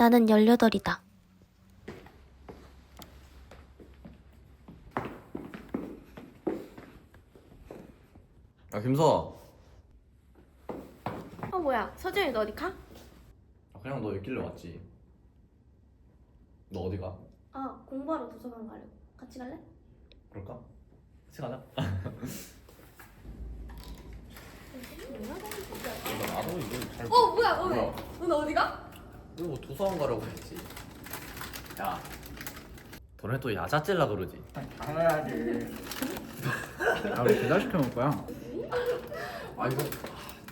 나는 18이다. 야 김서아 어, 뭐야. 서준이 너 어디 가? 아, 그냥 너 있길래 왔지 너 어디 가? 아, 공부하러 도서관 가려고. 같이 갈래? 그럴까? 같이 가자 나도 이거 잘 어 뭐야 너네 뭐야? 너네 어디 가? 이거 뭐 도서관 가라고 했지 야 너네 또 야자 찔라 그러지 당연하지. 아, 왜 배달시켜 먹을 거야? 아 이거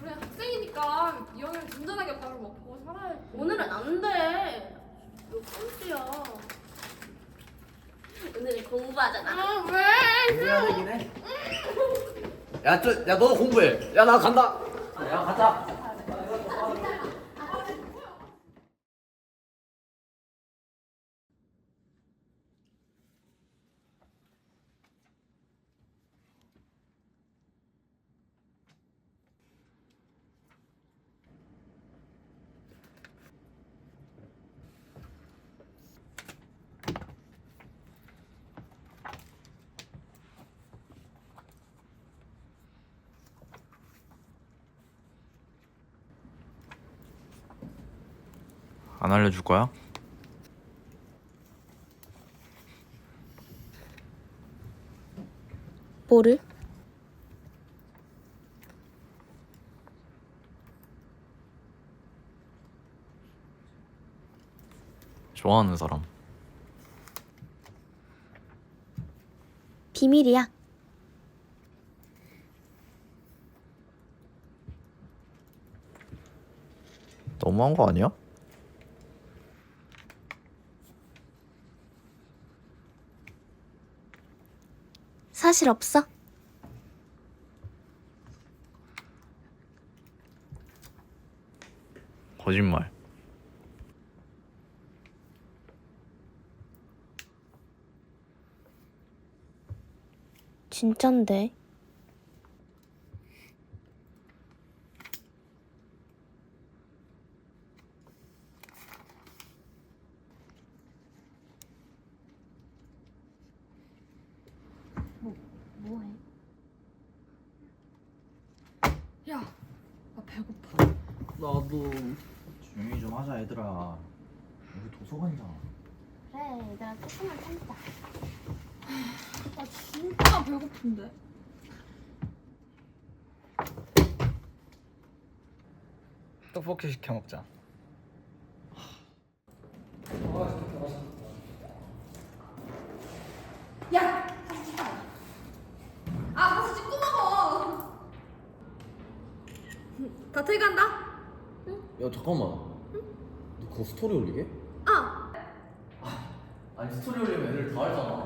우리 학생이니까 이왕이면 든든하게 밥을 먹고 살아야지 오늘은 안 돼. 몇 번째야. 오늘은 공부하잖아. 아 왜? 공부해야 되긴 해. 야, 저, 야, 너 공부해. 야, 나 간다. 야, 가자. 안 알려줄 거야? 뭐를? 좋아하는 사람. 비밀이야. 너무한 거 아니야? 사실 없어. 거짓말. 진짠데. 뭐, 해? 야, 나 배고파. 나도 조용히 좀 하자, 얘들아. 여기 도서관이잖아. 그래, 얘들아 조금만 참자. 나 진짜 배고픈데. 떡볶이 시켜 먹자. 야, 가서 찍어. 아, 가서 찍고 먹어. 다 퇴근한다? 야, 잠깐만. 너 그거 스토리 올리게? 아, 아니, 스토리 올리면 애들 다 알잖아.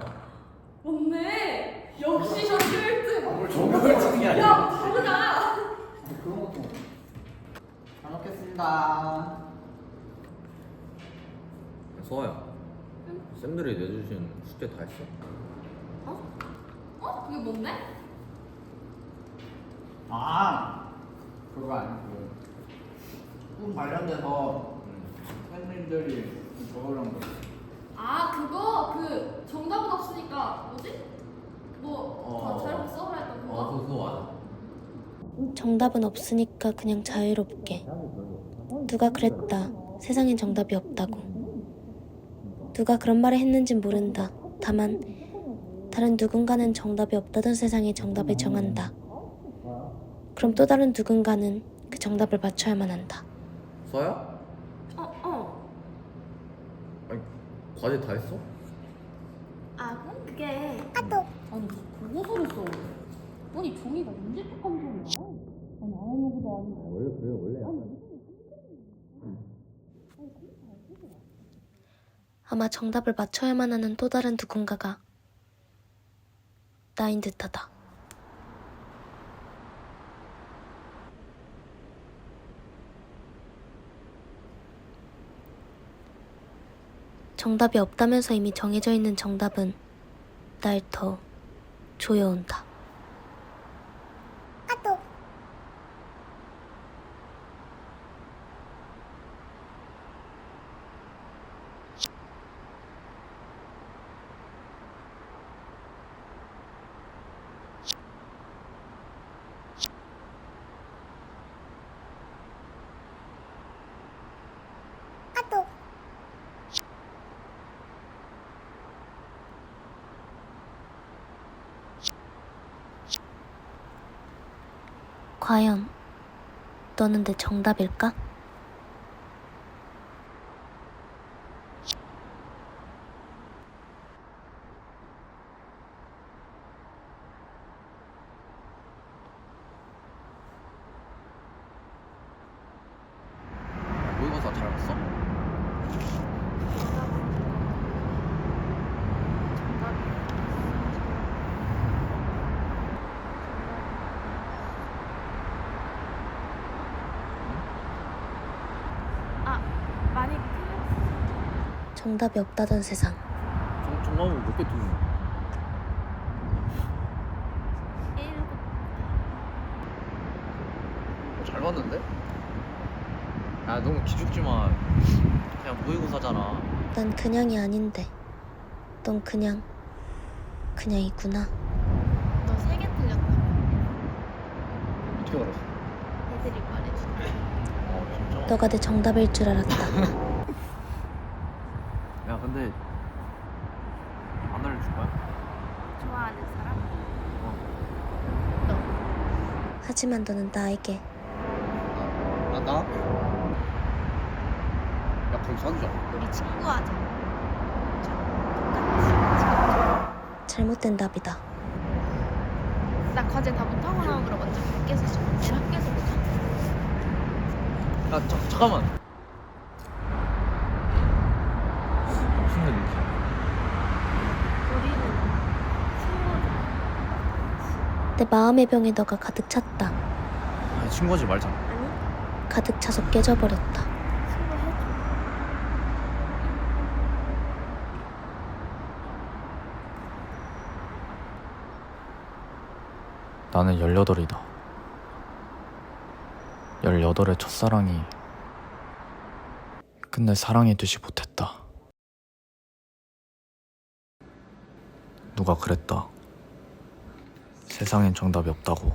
맞네. 역시 전교 1등. 뭘 정보를 찍는 게 아니야. 야, 다르다. 그런 것도. 잘 먹겠습니다. 서아야. 쌤들이 내주신 숙제 다 했어? 어? 그게 뭔데? 아, 그거 아니고. 꿈 관련돼서 팬님들이 적으려는 거. 아, 그거 그 정답은 없으니까 뭐지? 뭐, 다 자유롭게 써라 했던 어, 그거? 그거, 그거 맞아. 정답은 없으니까 그냥 자유롭게. 누가 그랬다. 세상엔 정답이 없다고. 누가 그런 말을 했는진 모른다. 다만 다른 누군가는 정답이 없다던 세상에 정답을 정한다. 그럼 또 다른 누군가는 그 정답을 맞춰야만 한다. 서아야? 어, 어. 아니, 과제 다 했어? 아, 그게 아니, 그거서를 써. 아니, 종이가 언제 똑같은 소리야? 아니, 아무것도 아니고. 원래 그래, 원래 약간. 아마 정답을 맞춰야만 하는 또 다른 누군가가 나인 듯하다. 정답이 없다면서 이미 정해져 있는 정답은 날 더 조여온다. 과연 너는 내 정답일까? 모의고사 잘 봤어? 많이 틀렸어. 정답이 없다던 세상. 정, 정답은 몇개. 어, 잘 봤는데? 야 너무 기죽지 마 그냥 모의고사잖아 난 그냥이 아닌데. 넌 그냥 그냥이구나. 너 세 개 틀렸다. 어떻게 알았어? 애들이 말해준다. 어 진짜? 너가 내 정답일 줄 알았다. 야 근데 안 알려줄 거야? 좋아하는 사람? 하지만 너는 나에게 나? 나? 야 그럼 사귀자 우리 친구하자. 잘못된 답이다. 나 과제 다 못하고 나온 거라 먼저 밖에서 좀 내일 학교에서 보자. 야 자, 잠깐만 무슨 일이지? 우리는 친구자. 내 마음의 병에 너가 가득 찼다. 아니 친구하지 말자 가득 차서 깨져버렸다. 나는 18이다. 18의 첫사랑이 끝내 사랑이 되지 못했다. 누가 그랬다. 세상엔 정답이 없다고.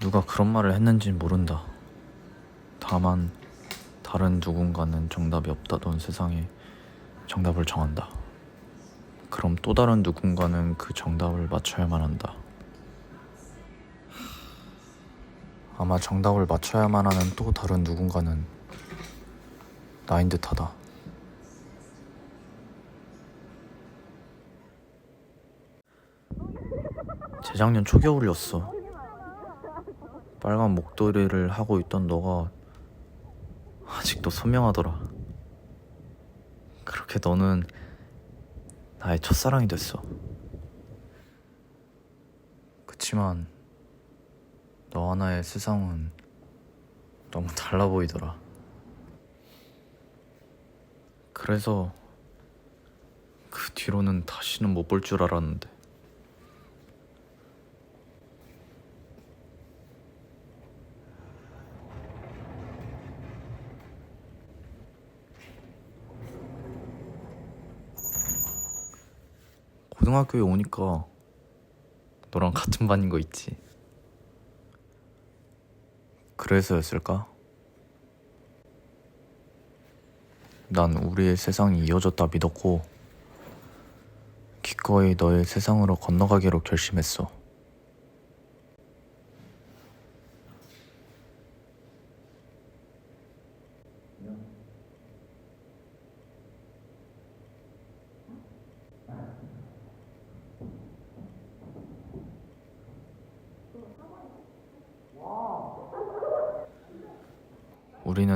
누가 그런 말을 했는진 모른다. 다만 다른 누군가는 정답이 없다던 세상에 정답을 정한다. 그럼 또 다른 누군가는 그 정답을 맞춰야만 한다. 아마 정답을 맞춰야만 하는 또 다른 누군가는 나인 듯하다. 재작년 초겨울이었어. 빨간 목도리를 하고 있던 너가 아직도 선명하더라. 그렇게 너는 나의 첫사랑이 됐어. 그치만 너 하나의 세상은 너무 달라 보이더라. 그래서 그 뒤로는 다시는 못 볼 줄 알았는데. 고등학교에 오니까 너랑 같은 반인 거 있지? 그래서였을까? 난 우리의 세상이 이어졌다 믿었고 기꺼이 너의 세상으로 건너가기로 결심했어.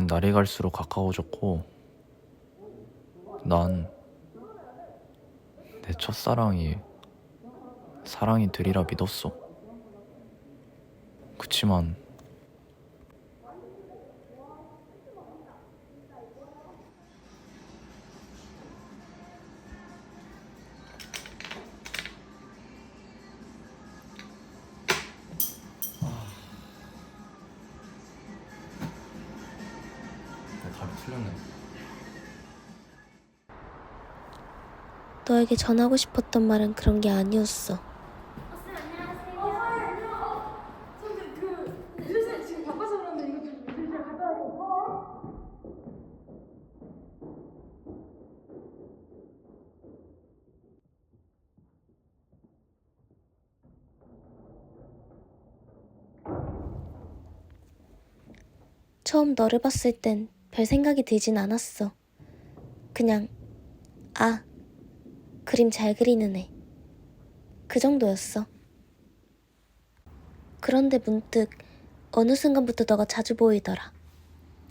우리는 날이 갈수록 가까워졌고 난 내 첫사랑이 사랑이 되리라 믿었어. 그치만 틀렸네. 너에게 전하고 싶었던 말은 그런 게 아니었어. 처음 너를 봤을 땐 별 생각이 들진 않았어. 그냥, 아, 그림 잘 그리는 애. 그 정도였어. 그런데 문득 어느 순간부터 너가 자주 보이더라.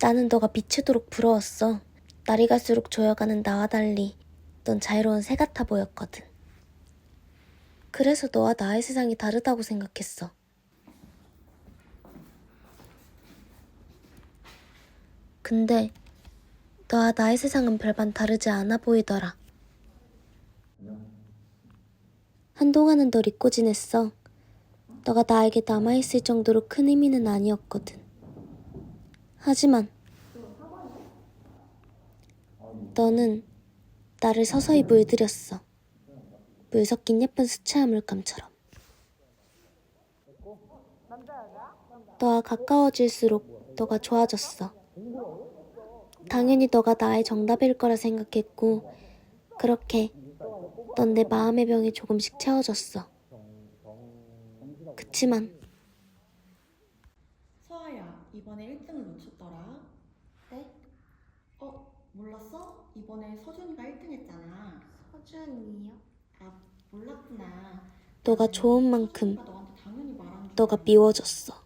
나는 너가 미치도록 부러웠어. 날이 갈수록 조여가는 나와 달리 넌 자유로운 새 같아 보였거든. 그래서 너와 나의 세상이 다르다고 생각했어. 근데 너와 나의 세상은 별반 다르지 않아 보이더라. 한동안은 널 잊고 지냈어. 너가 나에게 남아있을 정도로 큰 의미는 아니었거든. 하지만 너는 나를 서서히 물들였어. 물 섞인 예쁜 수채화 물감처럼. 너와 가까워질수록 너가 좋아졌어. 당연히 너가 나의 정답일 거라 생각했고, 그렇게 넌 내 마음의 병이 조금씩 채워졌어. 그치만 서아야, 이번에 1등을 놓쳤더라. 네? 어, 몰랐어? 이번에 서준이가 1등 했잖아. 서준이요? 아, 몰랐구나. 너가 좋은 만큼 서준이가 너한테 당연히 말한 줄 너가 알았는데. 미워졌어.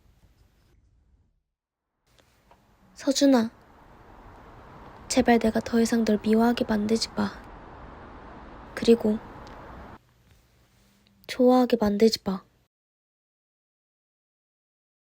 서준아, 제발 내가 더 이상 널 미워하게 만들지 마. 그리고 좋아하게 만들지 마.